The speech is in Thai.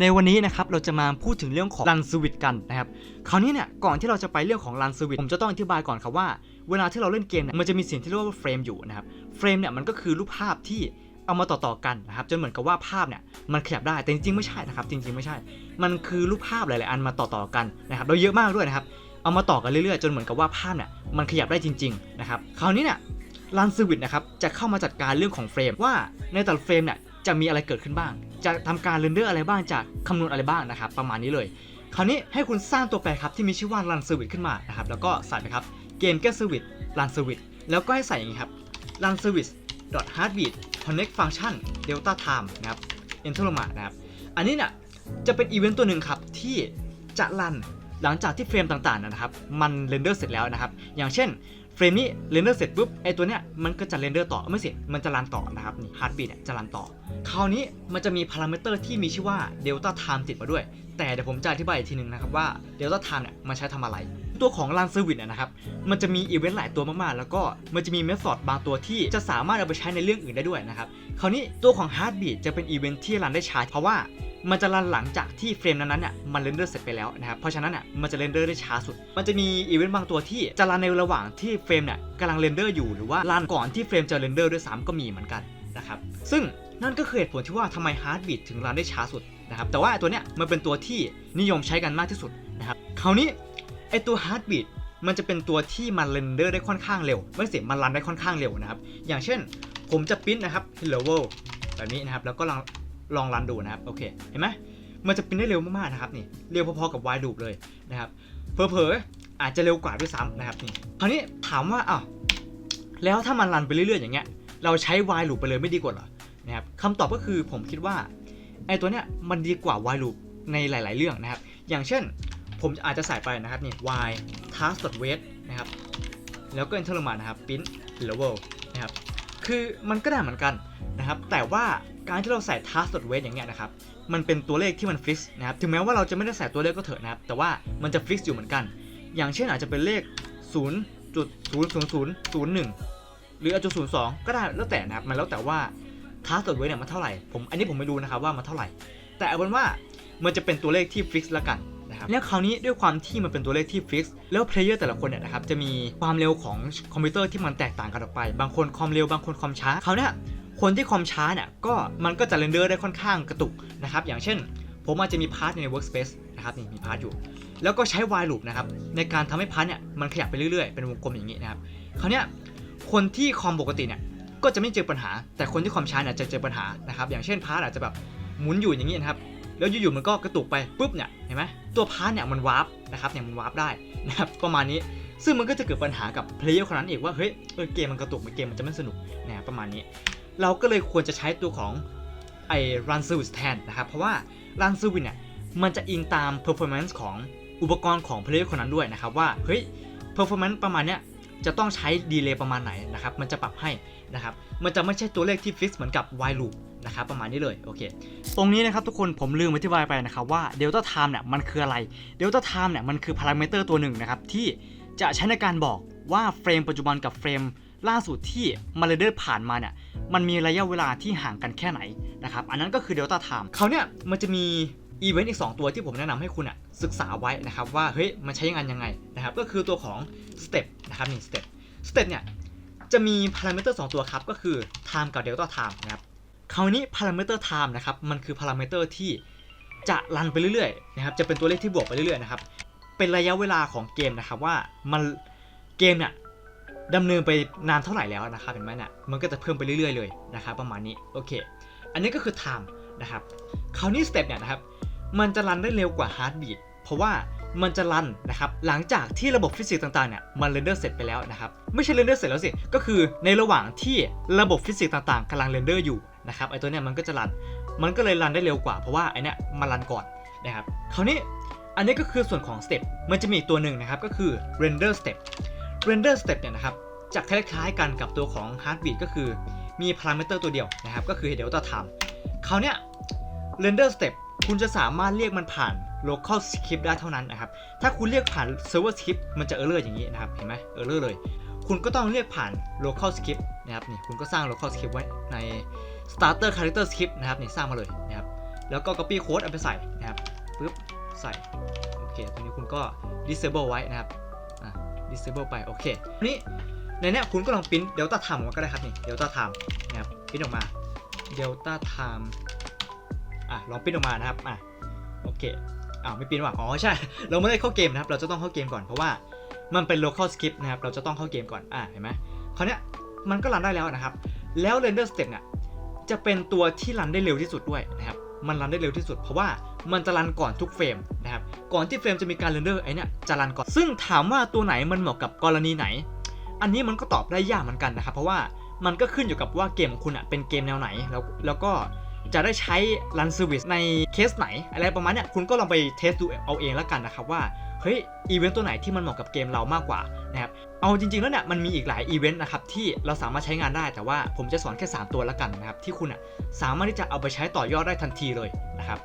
ในวันนี้นะครับเราจะมาพูดถึงเรื่องของ run switch กันนะครับคราวนี้เนี่ยก่อนที่เราจะไปเรื่องของ run switch ผมจะต้องอธิบายก่อนครับว่า เวลาที่เราเล่นเกมเนี่ยมันจะมีสิ่งที่เรียกว่าเฟรมอยู่นะครับเฟรมเนี่ยมันก็คือรูปภาพที่เอามาต่อๆกันนะครับจนเหมือนกับว่าภาพเนี่ยมันขยับได้แต่จริงๆไม่ใช่นะครับจริงๆไม่ใช่ มันคือรูปภาพหลายๆอันมาต่อๆกันนะครับเราเยอะมากด้วยนะครับเอามาต่อกันเรื่อยๆ จนเหมือนกับว่าภาพเนี่ยมันขยับได้จริงๆนะครับคราวนี้เนี่ยรันสวิตนะครับจะเข้ามาจัดการเรื่องของเฟรมว่าในแต่ละเฟรมเนี่ยจะมีอะไรเกิดขึ้นบ้าง จะทำการเรนเดอร์อะไรบ้างจะคำนวณอะไรบ้างนะครับ ประมาณนี้เลย คราวนี้ให้คุณสร้างตัวแปรครับที่มีชื่อว่า run service ขึ้นมานะครับ แล้วก็ใส่ไปครับเกม get service run service แล้วก็ให้ใส่อย่างนี้ครับ run service heartbeat connect function delta time นะครับ enter ลงมานะครับ อันนี้เนี่ยจะเป็นอีเวนต์ตัวหนึ่งครับที่จะรันหลังจากที่เฟรมต่างๆนะครับ มันเรนเดอร์เสร็จแล้วนะครับ อย่างเช่น เฟรมนี้เรนเดอร์เสร็จปุ๊บไอตัวเนี้ยมันก็จะเรนเดอร์ต่อไม่เสิมันจะรันต่อนะครับนี่ฮาร์ดบีเนี่ยจะรันต่อ คราวนี้มันจะมีพารามิเตอร์ที่มีชื่อว่า Delta Time ติดมาด้วย แต่เดี๋ยวผมจะอธิบายอีกทีหนึงนะครับว่า Delta Time เนี่ยมันใช้ทำอะไร ตัวของ Run Service เนี่ยนะครับมันจะมีอีเวนต์หลายตัวมากๆ แล้วก็มันจะมีเมธอดบางตัวที่จะสามารถเอาไปใช้ในเรื่องอื่นได้ด้วยนะครับคราวนี้ตัวของ Heartbeat จะเป็นอีเวนต์ที่รันได้ช้าเพราะว่า มันจะรันหลังจากที่เฟรมนั้นๆเนี่ยมันเรนเดอร์เสร็จไปแล้วนะครับเพราะฉะนั้นเนี่ยมันจะเรนเดอร์ได้ช้าสุด มันจะมีอีเวนต์บางตัวที่จะรันในระหว่างที่เฟรมเนี่ยกำลังเรนเดอร์อยู่หรือว่ารันก่อนที่เฟรมจะเรนเดอร์ด้วยซ้ำก็มีเหมือนกันนะครับซึ่งนั่นก็คือเหตุผลที่ว่าทำไม Heartbeat ถึงรันได้ช้าสุดนะครับแต่ว่าตัวเนี้ยมันเป็นตัวที่นิยมใช้กันมากที่สุดนะครับคราวนี้ไอตัว Heartbeat มันจะเป็นตัวที่มันเรนเดอร์ได้ค่อนข้างเร็ว ไม่เสียมันรันได้ค่อนข้างเร็วนะครับ อย่างเช่น ผมจะปริ้นนะครับ hello world แบบนี้นะครับ แล้วก็ ลองรันดูนะครับโอเคเห็นไหมมันจะปริ้นได้เร็วมากๆนะครับนี่เร็วพอๆกับ while loop เลยนะครับเผลอๆอาจจะเร็วกว่าด้วยซ้ำนะครับนี่คราวนี้ถามว่าอ้าวแล้วถ้ามันรันไปเรื่อยๆอย่างเงี้ยเราใช้ while loop ไปเลยไม่ดีกว่าเหรอนะครับคำตอบก็คือผมคิดว่าไอ้ตัวเนี้ยมันดีกว่า while loop ในหลาย ๆ เรื่องนะครับ อย่างเช่น ผมอาจจะใส่ไปนะครับนี่ y task wait นะครับ แล้วก็ enter ลงมานะครับ print hello world นะครับ คือมันก็ได้เหมือนกันนะครับ แต่ว่า การที่เราใส่ task wait อย่างเงี้ยนะครับมันเป็นตัวเลขที่มันฟิกนะครับถึงแม้ว่าเราจะไม่ได้ใส่ตัวเลขก็เถอะนะครับแต่ว่ามันจะฟิกอยู่เหมือนกัน อย่างเช่นอาจจะเป็นเลข 0.00001 หรืออาจจะ02 ก็ได้แล้วแต่นะครับมันแล้วแต่ว่า task wait เนี่ยมันเท่าไหร่ผมอันนี้ผมไม่รู้นะครับว่ามันเท่าไหร่ แต่เอาเป็นว่ามันจะเป็นตัวเลขที่ฟิกละกันนะครับแล้วคราวนี้ด้วยความที่มันเป็นตัวเลขที่ฟิกแล้วเพลเยอร์แต่ละคนเนี่ยนะครับจะมีความเร็วของคอมพิวเตอร์ที่มันแตกต่างกันออกไป บางคนความเร็วบางคนความช้าคราวเนี้ย คนที่ความช้าเนี่ยก็มันก็จะเรนเดอร์ได้ค่อนข้างกระตุกนะครับอย่างเช่น ผมอาจจะมีพาร์ทใน workspace นะครับนี่มีพาร์ทอยู่ แล้วก็ใช้ while loop นะครับในการทำให้พาร์ทเนี่ยมันขยับไปเรื่อยๆ เป็นวงกลมอย่างนี้นะครับคราวเนี้ยคนที่คอมปกติเนี่ยก็จะไม่เจอปัญหา แต่คนที่ความช้าเนี่ยจะเจอปัญหานะครับอย่างเช่นพาร์ทอาจจะแบบหมุนอยู่อย่างนี้นะครับแล้วอยู่ๆมันก็กระตุกไปปุ๊บเนี่ยเห็นไหมตัวพาร์ทเนี่ยมันวาร์ปนะครับเนี่ยมันวาร์ปได้นะครับประมาณนี้ซึ่งมันก็จะเกิดปัญหากับเพลเยอร์คนนั้นอีกว่าเฮ้ยเออเกมมันกระตุกเกมมันจะไม่สนุกนะประมาณนี้ เราก็เลยควรจะใช้ตัวของไอ้ run service แทนนะครับ เพราะว่า run service เนี่ยมันจะอิงตาม performance ของอุปกรณ์ของเพลเยอร์คนนั้นด้วยนะครับ ว่า เฮ้ย performance ประมาณเนี้ยจะต้องใช้ดีเลย์ประมาณไหนนะครับ มันจะปรับให้นะครับ มันจะไม่ใช่ตัวเลขที่ฟิกเหมือนกับ while loop นะครับประมาณนี้เลยโอเค ตรงนี้นะครับทุกคนผมลืมอธิบายไปนะครับว่า Delta Time เนี่ยมันคืออะไร Delta Time เนี่ยมันคือพารามิเตอร์ตัวหนึ่งนะครับที่จะใช้ในการบอกว่าเฟรมปัจจุบันกับเฟรม ล่าสุดที่มันเรนเดอร์ผ่านมาเนี่ยมันมีระยะเวลาที่ห่างกันแค่ไหนนะครับอันนั้นก็คือ Delta Time เขาเนี่ยมันจะมีอีเวนต์อีก 2 ตัวที่ผมแนะนำให้คุณอะศึกษาไว้นะครับว่าเฮ้ยมันใช้งานยังไงนะครับก็คือตัวของ Step นะครับนี่ Step Step เนี่ยจะมีพารามิเตอร์2ตัวครับก็คือ Time กับ Delta Time นะครับคราวนี้ parameter time นะครับมันคือ parameter ที่จะรันไปเรื่อยๆนะครับจะเป็นตัวเลขที่บวกไปเรื่อยๆนะครับเป็นระยะเวลาของเกมนะครับว่ามันเกมเนี่ย ดำเนินไปนานเท่าไหร่แล้วนะครับเห็นไหมเนี่ยมันก็จะเพิ่มไปเรื่อยๆเลยนะครับประมาณนี้โอเค อันนี้ก็คือ time นะครับคราวนี้ step เนี่ยนะครับมันจะรันได้เร็วกว่า heartbeat เพราะว่ามันจะรันนะครับหลังจากที่ระบบฟิสิกส์ต่างๆเนี่ยมันเรนเดอร์เสร็จไปแล้วนะครับไม่ใช่เรนเดอร์เสร็จแล้วสิก็คือในระหว่างที่ระบบฟิสิกส์ต่างๆกำลังเรนเดอร์อยู่นะครับไอตัวเนี้ยมันก็จะรันมันก็เลยรันได้เร็วกว่าเพราะว่าไอเนี้ยมันรันก่อนนะครับคราวนี้อันนี้ก็คือส่วนของ step มันจะมีอีกตัวหนึ่งนะครับก็คือ render step render step เนี่ยนะครับจะคล้ายๆกันกับตัวของ heartbeat ก็คือมี parameter ตัวเดียวนะครับ ก็คือ delta time คราวเนี้ย render step คุณจะสามารถเรียกมันผ่าน local script ได้เท่านั้นนะครับ ถ้าคุณเรียกผ่าน server script มันจะ error อย่างนี้นะครับ เห็นไหม error เลย คุณก็ต้องเรียกผ่าน local script นะครับ นี่คุณก็สร้าง local script ไว้ใน starter character script นะครับ นี่สร้างมาเลยนะครับ แล้วก็ copy code เอาไปใส่นะครับ ปึ๊บ ใส่ โอเค ตรงนี้คุณก็ disable ไว้นะครับ disable ไปโอเคทีนี้ในเนี้ยคุณก็ลองพิมพ์ delta time ออกมาก็ได้ครับนี่ delta time นะครับพิมพ์ออกมา delta time อะลองพิมพ์ออกมานะครับอะโอเคอ้าวไม่พิมพ์ว่ะอ๋อใช่ เราไม่ได้เข้าเกมนะครับ เราจะต้องเข้าเกมก่อนเพราะว่ามันเป็น local script นะครับ เราจะต้องเข้าเกมก่อนอะเห็นไหมคราวเนี้ยมันก็รันได้แล้วนะครับ แล้ว render step เนี่ยจะเป็นตัวที่รันได้เร็วที่สุดด้วยนะครับ มันรันได้เร็วที่สุด เพราะว่ามันจะรันก่อนทุกเฟรมนะครับก่อนที่เฟรมจะมีการเรนเดอร์ไอ้เนี่ยจะรันก่อน ซึ่งถามว่าตัวไหนมันเหมาะกับกรณีไหน อันนี้มันก็ตอบได้ยากเหมือนกันนะครับเพราะว่ามันก็ขึ้นอยู่กับว่าเกมของคุณอะเป็นเกมแนวไหนแล้วแล้วก็จะได้ใช้รันเซอร์วิสในเคสไหน อะไรประมาณเนี้ยคุณก็ลองไปเทสดูเอาเองแล้วกันนะครับว่า เฮ้ยอีเวนต์ตัวไหนที่มันเหมาะกับเกมเรามากกว่านะครับเอาจริงๆแล้วเนี่ยมันมีอีกหลายอีเวนต์นะครับที่เราสามารถใช้งานได้แต่ว่าผมจะสอนแค่ 3 ตัวละกันนะครับที่คุณอะสามารถที่จะเอาไปใช้ต่อยอดได้ทันทีเลยนะครับ